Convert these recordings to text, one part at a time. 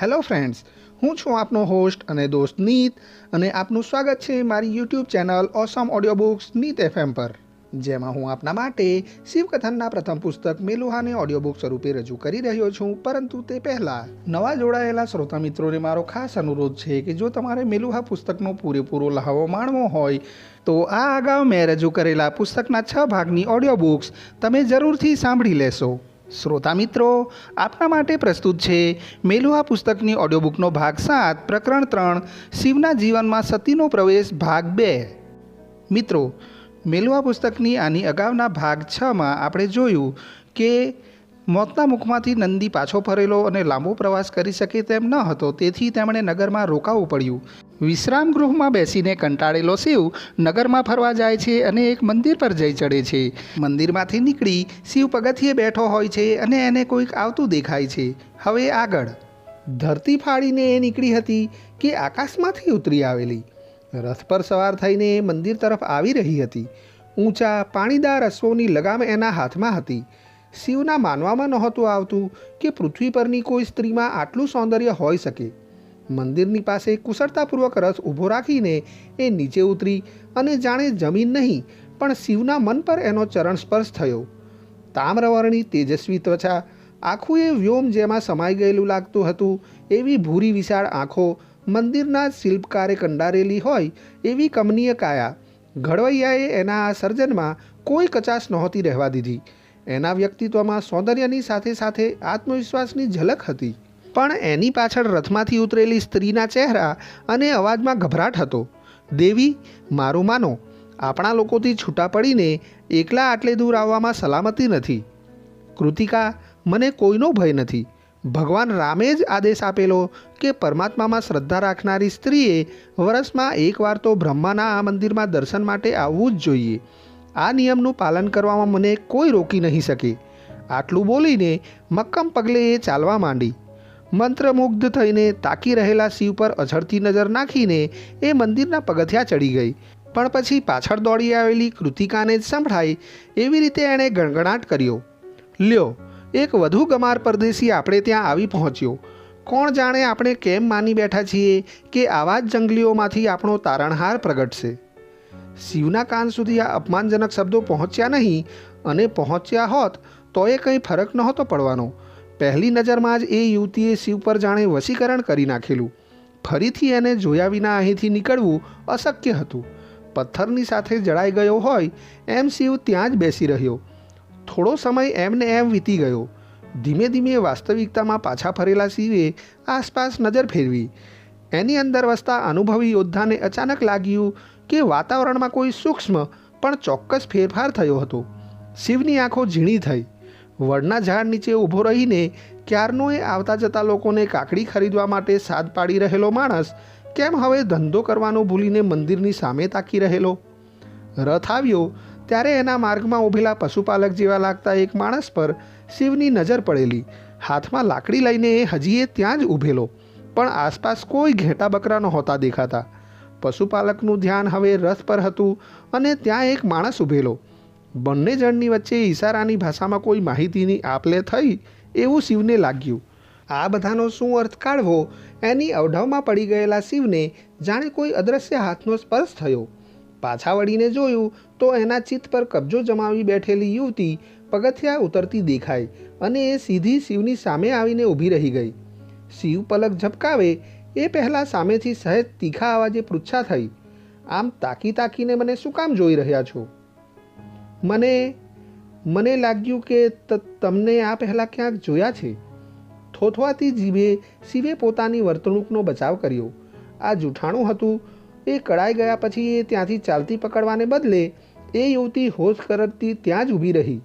Hello friends, હું છું આપનો હોસ્ટ અને દોસ્ત નીત અને આપનું સ્વાગત છે મારી YouTube channel awesome audio books Neet FM પર, જેમાં હું આપના માટે શિવકથનના પ્રથમ પુસ્તક મેલુહાને ઓડિયો બુક સ્વરૂપે રજૂ કરી રહ્યો છું, પરંતુ તે પહેલાં નવા જોડાયેલા શ્રોતા મિત્રોને મારો ખાસ અનુરોધ છે કે જો તમારે મેલુહા પુસ્તકનો પૂરેપૂરો લહાવો માણવો હોય, તો આ અગાઉ મેં રજૂ કરેલા પુસ્તકના છ ભાગની ઓડિયો બુક્સ તમે જરૂરથી સાંભળી લેશો. શ્રોતા મિત્રો, આપના માટે પ્રસ્તુત છે મેલુહા પુસ્તકની ઓડિયો બુકનો ભાગ સાત, પ્રકરણ ત્રણ, શિવના જીવનમાં સતીનો પ્રવેશ ભાગ બે. મિત્રો, મેલુહા પુસ્તકની આની અગાઉના ભાગ છમાં આપણે જોયું કે મોતના મુખમાંથી નંદી પાછો ફરેલો અને લાંબો પ્રવાસ કરી શકે તેમ ન હતો, તેથી તેમણે નગરમાં રોકાવું પડ્યું. વિશ્રામ ગૃહમાં બેસીને કંટાળેલો શિવ નગરમાં ફરવા જાય છે અને એક મંદિર પર જઈ ચડે છે. મંદિરમાંથી નીકળી શિવ પગથિયે બેઠો હોય છે અને એને કોઈક આવતું દેખાય છે. હવે આગળ. ધરતી ફાડીને એ નીકળી હતી કે આકાશમાંથી ઉતરી આવેલી. રથ પર સવાર થઈને એ મંદિર તરફ આવી રહી હતી. ઊંચા પાણીદાર અશ્વોની લગામ એના હાથમાં હતી. શિવના માનવામાં નહોતું આવતું કે પૃથ્વી પરની કોઈ સ્ત્રીમાં આટલું સૌંદર્ય હોઈ શકે. મંદિરની પાસે કુશળતાપૂર્વક રસ ઊભો રાખીને એ નીચે ઉતરી અને જાણે જમીન નહીં, પણ શિવના મન પર એનો ચરણ સ્પર્શ થયો. તામ્રવર્ણી તેજસ્વી ત્વચા, આખું એ વ્યોમ જેમાં સમાઈ ગયેલું લાગતું હતું, એવી ભૂરી વિશાળ આંખો, મંદિરના શિલ્પકારે કંડારેલી હોય, એવી કમનીય કાયા. ઘડવૈયાએ એના આ સર્જનમાં કોઈ કચાશ નહોતી રહેવા દીધી. એના વ્યક્તિત્વમાં સૌંદર્યની સાથે સાથે આત્મવિશ્વાસની ઝલક હતી. પણ એની પાછળ રથમાંથી ઉતરેલી સ્ત્રીના ચહેરા અને અવાજમાં ગભરાટ હતો. દેવી, મારું માનો, આપણા લોકોથી છૂટા પડીને એકલા આટલે દૂર આવવામાં સલામતી નથી. કૃતિકા, મને કોઈનો ભય નથી. ભગવાન રામે જ આદેશ આપેલો કે પરમાત્મામાં શ્રદ્ધા રાખનારી સ્ત્રીએ વર્ષમાં એકવાર તો બ્રહ્માના આ મંદિરમાં દર્શન માટે આવવું જ જોઈએ. આ નિયમનું પાલન કરવામાં મને કોઈ રોકી નહીં શકે. આટલું બોલીને મક્કમ પગલે એ ચાલવા માંડી. મંત્રમુગ્ધ થઈને તાકી રહેલા શિવ પર અઝડતી નજર નાખીને એ મંદિરના પગથિયા ચડી ગઈ. પણ પછી પાછળ દોડી આવેલી કૃતિકાને જ સંભળાય એવી રીતે એણે ગણગણાટ કર્યો. લ્યો, એક વધુ ગમાર પરદેશી આપણે ત્યાં આવી પહોંચ્યો. કોણ જાણે આપણે કેમ માની બેઠા છીએ કે આવા જ જંગલીઓમાંથી આપણો તારણહાર પ્રગટશે. શિવના કાન સુધી આ અપમાનજનક શબ્દો પહોંચ્યા નહીં અને પહોંચ્યા હોત તો એ કંઈ ફરક નહોતો પડવાનો. પહેલી નજરમાં જ એ યુવતીએ શિવ પર જાણે વશીકરણ કરી નાખેલું. ફરીથી એને જોયા વિના અહીંથી નીકળવું અશક્ય હતું. પથ્થરની સાથે જડાઈ ગયો હોય એમ શિવ ત્યાં જ બેસી રહ્યો. થોડો સમય એમને એમ વીતી ગયો. ધીમે ધીમે વાસ્તવિકતામાં પાછા ફરેલા શિવે આસપાસ નજર ફેરવી. એની અંદર વસતા અનુભવી યોદ્ધાને અચાનક લાગ્યું કે વાતાવરણમાં કોઈ સૂક્ષ્મ પણ ચોક્કસ ફેરફાર થયો હતો. શિવની આંખો ઝીણી થઈ. વડના ઝાડ નીચે ઊભો રહીને ક્યારનો એ આવતા જતા લોકોને કાકડી ખરીદવા માટે સાદ પાડી રહેલો માણસ કેમ હવે ધંધો કરવાનું ભૂલીને મંદિરની સામે તાકી રહેલો? રથ આવ્યો ત્યારે એના માર્ગમાં ઊભેલા પશુપાલક જેવા લાગતા એક માણસ પર શિવની નજર પડેલી. હાથમાં લાકડી લઈને એ હજી એ ત્યાં જ ઊભેલો. પણ આસપાસ કોઈ ઘેટા બકરા નહોતા દેખાતા. પશુપાલકનું ધ્યાન હવે રથ પર હતું અને ત્યાં એક માણસ ઊભેલો. બંને જણની વચ્ચે ઈશારાની ભાષામાં કોઈ માહિતીની આપલે થઈ એવું શિવને લાગ્યું. આ બધાનો શું અર્થ કાઢવો? એની અવઢવમાં પડી ગયેલા શિવને જાણે કોઈ અદૃશ્ય હાથનો સ્પર્શ થયો. પાછા વળીને જોયું તો એના ચિત્ત પર કબજો જમાવી બેઠેલી યુવતી પગથિયા ઉતરતી દેખાઈ અને એ સીધી શિવની સામે આવીને ઊભી રહી ગઈ. શિવ પલક ઝબકાવે એ પહેલાં સામેથી સહેજ તીખા અવાજે પૃચ્છા થઈ, આમ તાકી તાકીને મને શું કામ જોઈ રહ્યા છો? મને મને લાગ્યું કે તમને આ પહેલાં ક્યાંક જોયા છે. થોથવાતી જીભે, શિવે પોતાની વર્તણૂકનો બચાવ કર્યો. આ જૂઠાણું હતું. એ કડાઈ ગયા પછી એ ત્યાંથી ચાલતી પકડવાને બદલે એ યુવતી હોશ કરતી ત્યાં જ ઊભી રહી.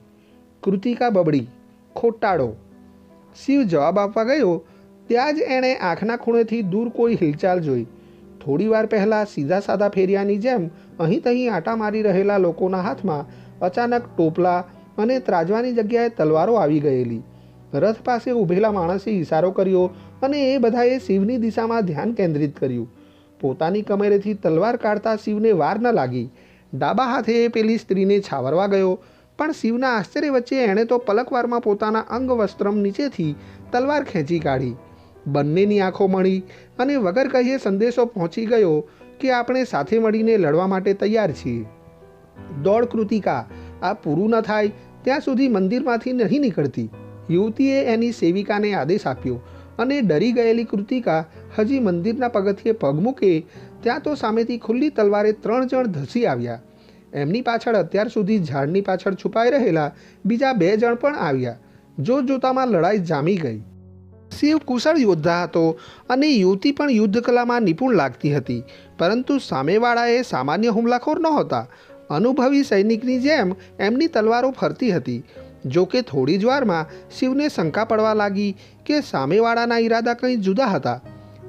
કૃતિકા બબડી, ખોટાડો. શિવ જવાબ આપવા ગયો, ત્યાં જ એણે આંખના ખૂણેથી દૂર કોઈ હિલચાલ જોઈ. થોડીવાર પહેલાં સીધા સાદા ફેરિયાની જેમ અહીં તહીં આટા મારી રહેલા લોકોના હાથમાં અચાનક ટોપલા અને ત્રાજવાની જગ્યાએ તલવારો આવી ગયેલી. રથ પાસે ઊભેલા માણસે ઇશારો કર્યો અને એ બધાએ શિવની દિશામાં ધ્યાન કેન્દ્રિત કર્યું. પોતાની કમરેથી તલવાર કાઢતા શિવને વાર ન લાગી. ડાબા હાથે એ પેલી સ્ત્રીને છાવરવા ગયો, પણ શિવના આશ્ચર્ય વચ્ચે એણે તો પલકવારમાં પોતાના અંગ વસ્ત્રમ નીચેથી તલવાર ખેંચી કાઢી. બંનેની આંખો મળી અને વગર કહીએ સંદેશો પહોંચી ગયો કે આપણે સાથે મળીને લડવા માટે તૈયાર છીએ. દોડ કૃતિકા આ પૂરું ન થાય, ત્યાં સુધી મંદિરમાંથી નહીં નીકળતી. યુવતીએ એની સેવિકાને આદેશ આપ્યો અને ડરી ગયેલી કૃતિકા હજી મંદિરના પગથિયે પગ મૂકે, ત્યાં તો સામેથી ખુલ્લી તલવારે ત્રણ જણ ધસી આવ્યા. એમની પાછળ અત્યાર સુધી ઝાડની પાછળ છુપાઈ રહેલા બીજા બે જણ પણ આવ્યા. જોત જોતામાં લડાઈ જામી ગઈ. શિવ કુશળ યોદ્ધા હતો અને યુવતી પણ યુદ્ધ કલામાં નિપુણ લાગતી હતી, પરંતુ સામેવાળાએ સામાન્ય હુમલાખોર નહોતા. અનુભવી સૈનિકની જેમ એમની તલવારો ફરતી હતી. જો કે થોડી જ વારમાં શિવને શંકા પડવા લાગી કે સામેવાળાના ઈરાદા કંઈ જુદા હતા.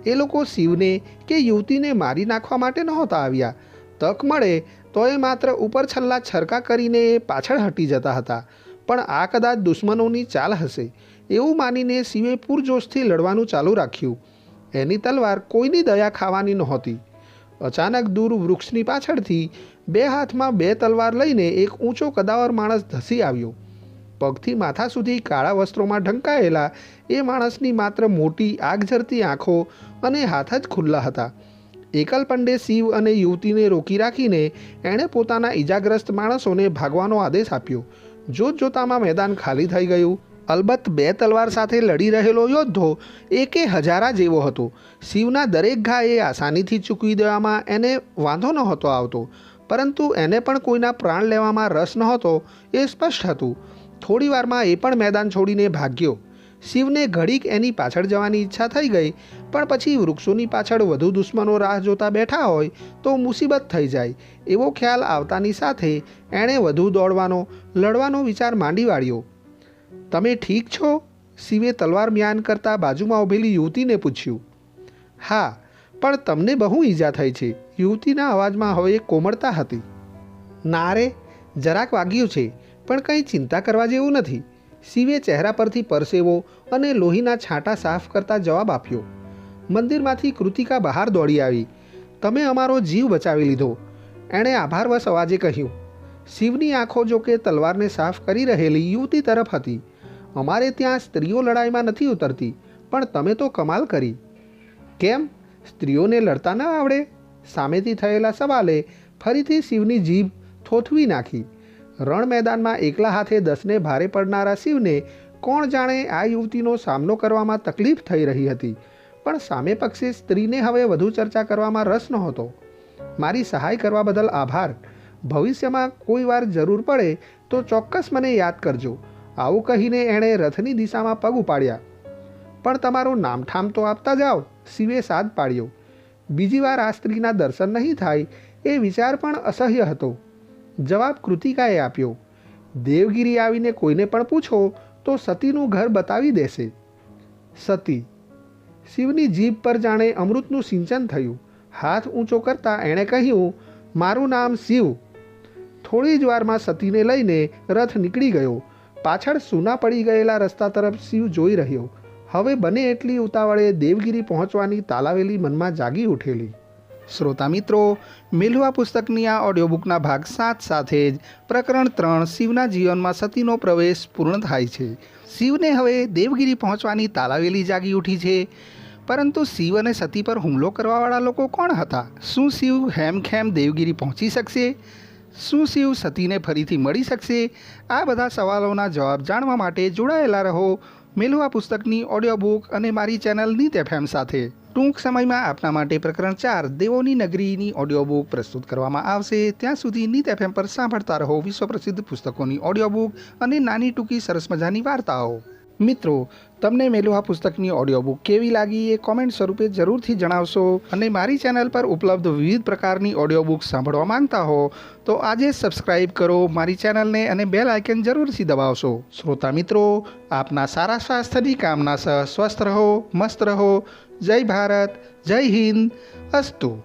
એ લોકો શિવને કે યુવતીને મારી નાખવા માટે નહોતા આવ્યા. તક મળે તો એ માત્ર ઉપર છલ્લા છરકા કરીને પાછળ હટી જતા હતા. પણ આ કદાચ દુશ્મનોની ચાલ હશે, એવું માનીને શિવે પૂરજોશથી લડવાનું ચાલુ રાખ્યું. એની તલવાર કોઈની દયા ખાવાની નહોતી. અચાનક દૂર વૃક્ષની પાછળથી બે હાથમાં બે તલવાર લઈને એક ઊંચો કદાવર માણસ ધસી આવ્યો. પગથી માથા સુધી કાળા વસ્ત્રોમાં ઢંકાયેલા એ માણસની માત્ર મોટી આગ ઝરતી આંખો અને હાથ જ ખુલ્લા હતા. એકલ પંડે શિવ અને યુવતીને રોકી રાખીને એણે પોતાના ઈજાગ્રસ્ત માણસોને ભાગવાનો આદેશ આપ્યો. જોત જોતામાં મેદાન ખાલી થઈ ગયું. અલબત્ત બે તલવાર સાથે લડી રહેલો યોદ્ધો એકે હજારા જેવો હતો. શિવના દરેક ઘા એ આસાનીથી ચૂકવી દેવામાં એને વાંધો નહોતો આવતો, પરંતુ એને પણ કોઈના પ્રાણ લેવામાં રસ નહોતો એ સ્પષ્ટ હતું. થોડીવારમાં એ પણ મેદાન છોડીને ભાગ્યો. શિવને ઘડીક એની પાછળ જવાની ઈચ્છા થઈ ગઈ, પણ પછી વૃક્ષોની પાછળ વધુ દુશ્મનો રાહ જોતા બેઠા હોય તો મુસીબત થઈ જાય, એવો ખ્યાલ આવતાની સાથે એણે વધુ દોડવાનો, લડવાનો વિચાર માંડી વાળ્યો. તમે ઠીક છો? શિવે તલવાર મ્યાન કરતા બાજુમાં ઊભેલી યુવતીને પૂછ્યું. હા, પણ તમને બહુ ઈજા થઈ છે. યુવતીના અવાજમાં હવે કોમળતા હતી. ના રે, જરાક વાગ્યું છે, પણ કંઈ ચિંતા કરવા જેવું નથી. શિવે ચહેરા પરથી પરસેવો અને લોહીના છાંટા સાફ કરતા જવાબ આપ્યો. મંદિરમાંથી કૃતિકા બહાર દોડી આવી. તમે અમારો જીવ બચાવી લીધો. એણે આભારવશ અવાજે કહ્યું શિવની આંખો જો કે તલવારને સાફ કરી રહેલી યુવતી તરફ હતી. અમારે ત્યાં સ્ત્રીઓ લડાઈમાં નથી ઉતરતી, પણ તમે તો કમાલ કરી. કેમ? સ્ત્રીઓને લડતા ન આવડે? સામેથી થયેલા સવાલે ફરીથી શિવની જીભ થોથવી નાખી. રણ મેદાનમાં એકલા હાથે દસને ભારે પડનારા શિવને કોણ જાણે આ યુવતીનો સામનો કરવામાં તકલીફ થઈ રહી હતી. પણ સામે પક્ષે સ્ત્રીને હવે વધુ ચર્ચા કરવામાં રસ નહોતો. મારી સહાય કરવા બદલ આભાર. ભવિષ્યમાં કોઈ વાર જરૂર પડે તો ચોક્કસ મને યાદ કરજો. આવું કહીને એણે રથની દિશામાં પગ ઉપાડ્યા. પણ તમારું નામઠામ તો આપતા જાઓ શિવે સાદ પાડ્યો. બીજી વાર આ સ્ત્રીના દર્શન નહીં થાય એ વિચાર પણ અસહ્ય હતો. જવાબ કૃતિકાએ આપ્યો, દેવગીરી આવીને કોઈને પણ પૂછો તો સતીનું ઘર બતાવી દેશે. સતી, શિવની જીભ પર જાણે અમૃતનું સિંચન થયું. હાથ ઊંચો કરતાં એણે કહ્યું, મારું નામ શિવ થોડી જ વારમાં સતીને લઈને રથ નીકળી ગયો. પાછળ સૂના પડી ગયેલા રસ્તા તરફ શિવ જોઈ રહ્યો. હવે બને એટલી ઉતાવળે દેવગીરી પહોંચવાની તાલાવેલી મનમાં જાગી ઉઠેલી. શ્રોતા મિત્રો મેલુઆ પુસ્તકની આ ઓડિયો બુકના ભાગ સાત સાથે જ પ્રકરણ ત્રણ શિવના જીવનમાં સતીનો પ્રવેશ પૂર્ણ થાય છે. શિવને હવે દેવગીરી પહોંચવાની તાલાવેલી જાગી ઉઠી છે. પરંતુ શિવ અને સતી પર હુમલો કરવાવાળા લોકો કોણ હતા? શું શિવ હેમખેમ દેવગીરી પહોંચી શકશે? શું શિવ સતીને ફરીથી મળી શકશે? આ બધા સવાલોના જવાબ જાણવા માટે જોડાયેલા રહો મેલુઆ પુસ્તકની ઓડિયો બુક અને મારી ચેનલ નીત એફએમ સાથે. ટૂંક સમયમાં આપના માટે પ્રકરણ ચાર, દેવોની નગરીની ઓડિયો બુક પ્રસ્તુત કરવામાં આવશે. ત્યાં સુધી નીત એફએમ પર સાંભળતા રહો વિશ્વ પ્રસિદ્ધ પુસ્તકોની ઓડિયો બુક અને નાની ટૂંકી સરસ મજાની વાર્તાઓ. મિત્રો તમને મેલું આ પુસ્તકની ઓડિયો બુક કેવી લાગી એ કોમેન્ટ સ્વરૂપે જરૂરથી જણાવશો. અને મારી ચેનલ પર ઉપલબ્ધ વિવિધ પ્રકારની ઓડિયો બુક સાંભળવા માંગતા હો, તો આજે સબસ્ક્રાઇબ કરો મારી ચેનલને અને બેલ આઇકન જરૂરથી દબાવશો. શ્રોતા મિત્રો, આપના સારા સ્વાસ્થ્યની કામના સહ સ્વસ્થ રહો, મસ્ત રહો. જય ભારત, જય હિન્દ, અસ્તુ.